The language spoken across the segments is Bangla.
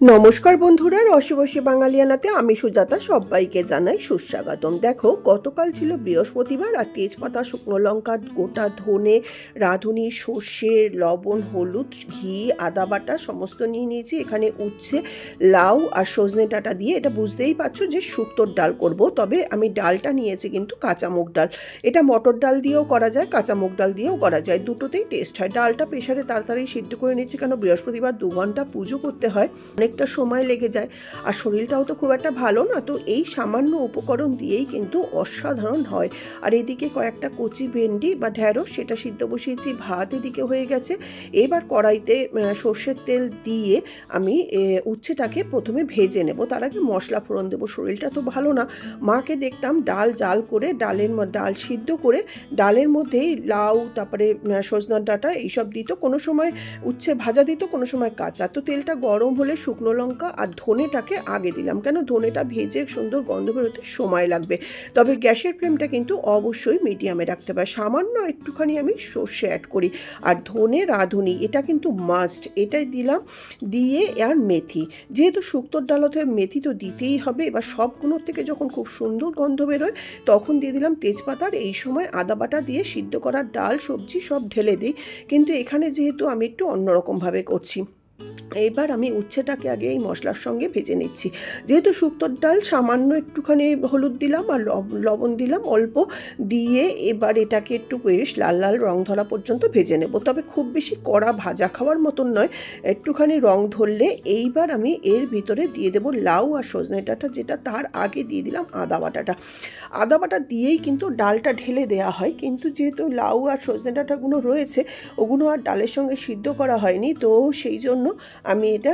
নমস্কার বন্ধুরা, রসবসে বাঙালিয়ানাতে আমি সুজাতা সবাইকে জানাই সুস্বাগতম। দেখো, গতকাল ছিল বৃহস্পতিবার আর তেজপাতা, শুকনো লঙ্কা, গোটা ধনে, রাঁধুনি, সর্ষে, লবণ, হলুদ, ঘি, আদা বাটা সমস্ত নিয়ে নিয়েছি। এখানে উচ্ছে, লাউ আর সজনে ডাঁটা দিয়ে এটা বুঝতেই পারছ যে শুক্তোর ডাল করব। তবে আমি ডালটা নিয়েছি কিন্তু কাঁচা মুগ ডাল। এটা মটর ডাল দিয়েও করা যায় কাঁচা মুগ ডাল দিয়েও করা যায়। দুটোতেই টেস্ট হয়। ডালটা প্রেশারে তাড়াতাড়ি সিদ্ধ করে নিচ্ছি কেন বৃহস্পতিবার দু ঘণ্টা পুজো করতে হয়। অনেকটা সময় লেগে যায়। আর শরীরটাও তো খুব একটা ভালো না, তো এই সামান্য উপকরণ দিয়েই কিন্তু অসাধারণ হয়। আর এদিকে কয়েকটা কচি ভেন্ডি বা ঢ্যাঁড়স, সেটা সিদ্ধ বসিয়েছি, ভাত এদিকে হয়ে গেছে। এবার কড়াইতে সর্ষের তেল দিয়ে আমি উচ্ছেটাকে প্রথমে ভেজে নেব। তার আগে মশলা ফোড়ন দেবো, শরীরটা তো ভালো না। মাকে দেখতাম ডাল জাল করে, ডালের ডাল সিদ্ধ করে, ডালের মধ্যেই লাউ, তারপরে সজনার ডাঁটা, এইসব দিত। কোনো সময় উচ্ছে ভাজা দিত, কোনো সময় কাঁচা। তো তেলটা গরম হলে শুকনো লঙ্কা আর ধনেটাকে আগে দিলাম। কেন? ধনেটা ভেজে সুন্দর গন্ধ বেরোতে সময় লাগবে। তবে গ্যাসের ফ্লেমটা কিন্তু অবশ্যই মিডিয়ামে রাখতে হবে। সামান্য একটুখানি আমি সর্ষে অ্যাড করি। আর ধনে রাঁধুনি, এটা কিন্তু মাস্ট এটাই দিলাম দিয়ে আর মেথি। যেহেতু শুক্তোর ডাল অথবা মেথি তো দিতেই হবে, এবার সবগুলোর থেকে যখন খুব সুন্দর গন্ধ বেরোয়, তখন দিয়ে দিলাম তেজপাতার এই সময় আদা বাটা দিয়ে সিদ্ধ করা ডাল, সবজি সব ঢেলে দিই। কিন্তু এখানে যেহেতু আমি একটু অন্যরকমভাবে করছি। এবার আমি উচ্ছেটাকে আগে এই মশলার সঙ্গে ভেজে নিচ্ছি। যেহেতু শুক্তোর ডাল সামান্য একটুখানি হলুদ দিলাম আর লব- লবণ দিলাম অল্প, দিয়ে এবার এটাকে একটু বেশ লাল লাল রং ধরা পর্যন্ত ভেজে নেব। তবে খুব বেশি কড়া ভাজা খাওয়ার মতন নয়, একটুখানি রং ধরলে এইবার আমি এর ভিতরে দিয়ে দেবো লাউ আর সজনে ডাঁটা, যেটা তার আগে দিয়ে দিলাম আদা বাটাটা। আদা বাটা দিয়েই কিন্তু ডালটা ঢেলে দেওয়া হয়, কিন্তু যেহেতু লাউ আর সজনে ডাঁটাগুলো রয়েছে, ওগুলো আর ডালের সঙ্গে সিদ্ধ করা হয়নি, তো সেই জন্য আমি এটা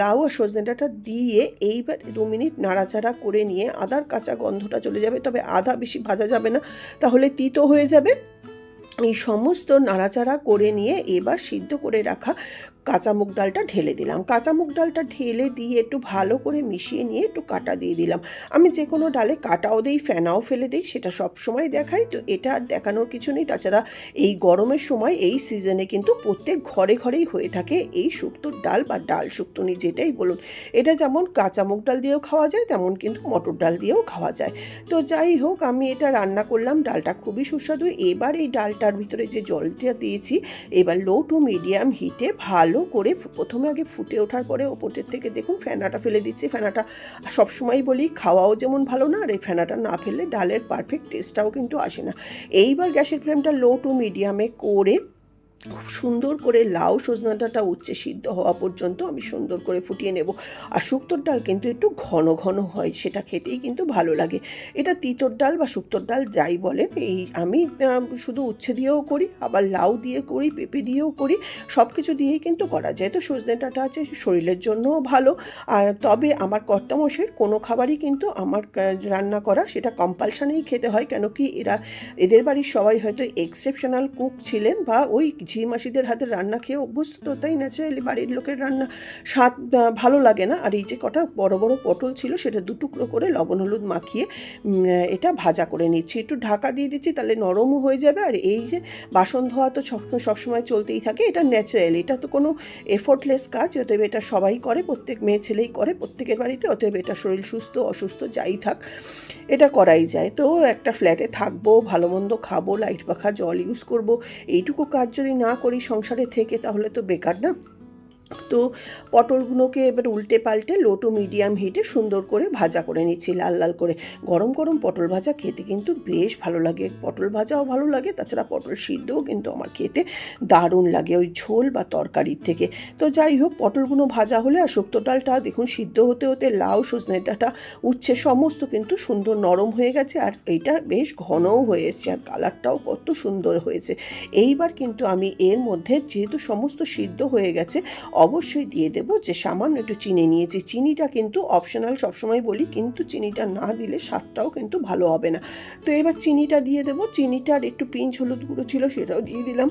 লাউ আর সজনে ডাঁটা দিয়ে এইবার দু মিনিট নাড়াচাড়া করে নিয়ে আদার কাঁচা গন্ধটা চলে যাবে। তবে আদা বেশি ভাজা যাবে না, তাহলে তিতো হয়ে যাবে। এই সমস্ত নাড়াচাড়া করে নিয়ে এবার সিদ্ধ করে রাখা কাঁচা মুগ ডালটা ঢেলে দিলাম। কাঁচা মুগ ডালটা ঢেলে দিয়ে একটু ভালো করে মিশিয়ে নিয়ে একটু কাটা দিয়ে দিলাম। আমি যে কোনো ডালে কাটাও দিই, ফেনাও ফেলে দিই, সেটা সব সময় দেখাই। তো এটা আর দেখানোর কিছু নেই। তাছাড়া এই গরমের সময় এই সিজনে কিন্তু প্রত্যেক ঘরে ঘরেই হয়ে থাকে এই শুক্তোর ডাল বা ডাল শুক্তনি যেটাই বলুন। এটা যেমন কাঁচা মুগ ডাল দিয়েও খাওয়া যায়, তেমন কিন্তু মটর ডাল দিয়েও খাওয়া যায়। তো যাই হোক, আমি এটা রান্না করলাম। ডালটা খুবই সুস্বাদু। এবার এই ডালটার ভিতরে যে জলটা দিয়েছি, এবার লো টু মিডিয়াম হিটে ভালো করে প্রথমে আগে ফুটে ওঠার পরে ওপরের থেকে দেখুন ফেনাটা ফেলে দিচ্ছি, ফেনাটা সবসময় বলি খাওয়াও যেমন ভালো না, আর এই ফেনাটা না ফেললে ডালের পারফেক্ট টেস্টটাও কিন্তু আসে না। এইবার গ্যাসের ফ্লেমটা লো টু মিডিয়ামে করে খুব সুন্দর করে লাউ সজনাটাটা উচ্চে সিদ্ধ হওয়া পর্যন্ত আমি সুন্দর করে ফুটিয়ে নেব। আর শুক্তোর ডাল কিন্তু একটু ঘন ঘন হয়, সেটা খেতেই কিন্তু ভালো লাগে। এটা তিতর ডাল বা শুক্তোর ডাল যাই বলেন, এই আমি শুধু উচ্ছে দিয়েও করি, আবার লাউ দিয়ে করি, পেঁপে দিয়েও করি সব কিছু দিয়েই কিন্তু করা যায়। তো সজনে ডাঁটা আছে, শরীরের জন্যও ভালো। তবে আমার কর্তামশের কোনো খাবারই কিন্তু আমার রান্না করা, সেটা কম্পালশনেই খেতে হয়। কেন কি এরা, এদের বাড়ির সবাই হয়তো এক্সেপশনাল কুক ছিলেন বা ওই ঝি মাসিদের হাতের রান্না খেয়ে অভ্যস্ত তো তাই ন্যাচারালি বাড়ির লোকের রান্না স্বাদ ভালো লাগে না। আর এই যে কটা বড় বড় পটল ছিল, সেটা দু টুকরো করে লবণ, হলুদ মাখিয়ে এটা ভাজা করে নিচ্ছি। একটু ঢাকা দিয়ে দিচ্ছি, তাহলে নরমও হয়ে যাবে। আর এই যে বাসন ধোয়া তো সব সবসময় চলতেই থাকে, এটা ন্যাচারাল এটা তো কোনো এফোর্টলেস কাজ, অতএব এটা সবাই করে, প্রত্যেক মেয়ে ছেলেই করে, প্রত্যেকের বাড়িতে, অতএব এটা শরীর সুস্থ, অসুস্থ, যাই থাক, এটা করাই যায়। তো একটা ফ্ল্যাটে থাকব, ভালো মন্দ খাব লাইট পাখা, জল ইউজ করব, এইটুকু কাজ যদি না করি সংসারে থেকে তাহলে তো বেকার না? তো পটলগুলোকে এবার উল্টে পাল্টে লো টু মিডিয়াম হিটে সুন্দর করে ভাজা করে নিচ্ছি, লাল লাল করে। গরম গরম পটল ভাজা খেতে কিন্তু বেশ ভালো লাগে। পটল ভাজাও ভালো লাগে, তাছাড়া পটল সিদ্ধও কিন্তু আমার খেতে দারুণ লাগে ওই ঝোল বা তরকারির থেকে। তো যাই হোক, পটলগুলো ভাজা হলে আর শুক্তো ডালটা দেখুন সিদ্ধ হতে হতে লাউ, সজনে ডাঁটা, উচ্ছে সমস্ত কিন্তু সুন্দর নরম হয়ে গেছে আর এইটা বেশ ঘনও হয়ে এসছে আর কালারটাও কত সুন্দর হয়েছে। এইবার কিন্তু আমি এর মধ্যে যেহেতু সমস্ত সিদ্ধ হয়ে গেছে অবশ্যই দিয়ে দেবো। যে সামান্য একটু চিনি নিয়েছি। চিনিটা কিন্তু অপশনাল সবসময় বলি, কিন্তু চিনিটা না দিলে স্বাদটাও কিন্তু ভালো হবে না। তো এবার চিনিটা দিয়ে দেবো। চিনিটার একটু পিঞ্চ হলুদ গুঁড়ো ছিল সেটাও দিয়ে দিলাম।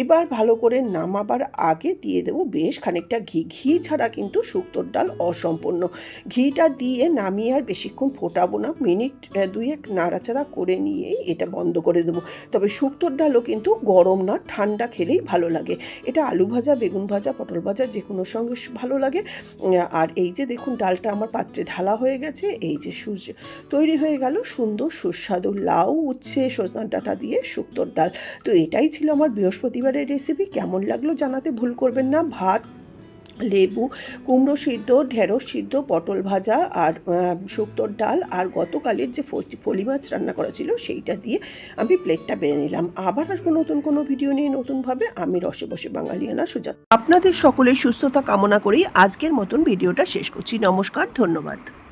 এবার ভালো করে নামাবার আগে দিয়ে দেবো বেশ খানিকটা ঘি। ঘি ছাড়া কিন্তু শুক্তোর ডাল অসম্পূর্ণ। ঘিটা দিয়ে নামিয়ে আর বেশিক্ষণ ফোটাবো না। মিনিট দুয়েক নাড়াচাড়া করে নিয়েই এটা বন্ধ করে দেবো। তবে শুক্তোর ডালও কিন্তু গরম না, ঠান্ডা খেলেই ভালো লাগে। এটা আলু ভাজা, বেগুন ভাজা, পটল ভাজা ভাজা যে কোনো সঙ্গে ভালো লাগে। আর এই যে দেখুন, ডালটা আমার পাত্রে ঢালা হয়ে গেছে। এই যে সূর্য তৈরি হয়ে গেল, সুন্দর সুস্বাদু লাউ, উচ্ছে, সজনা ডাঁটা দিয়ে শুক্তোর ডাল। তো এটাই ছিল আমার বৃহস্পতিবারের রেসিপি কেমন লাগল জানাতে ভুল করবেন না। ভাত লেবু, কুমড়ো সিদ্ধ, ঢেঁড়স সিদ্ধ, পটল ভাজা আর শুক্তোর ডাল আর গতকালের যে ফলি মাছ রান্না করা ছিল সেইটা দিয়ে আমি প্লেটটা বেড়ে নিলাম। আবার আসব নতুন কোনো ভিডিও নিয়ে নতুনভাবে। আমি রসে বসে বাঙালিয়ানা সুজাত। আপনাদের সকলের সুস্থতা কামনা করেই আজকের মতন ভিডিওটা শেষ করছি। নমস্কার, ধন্যবাদ।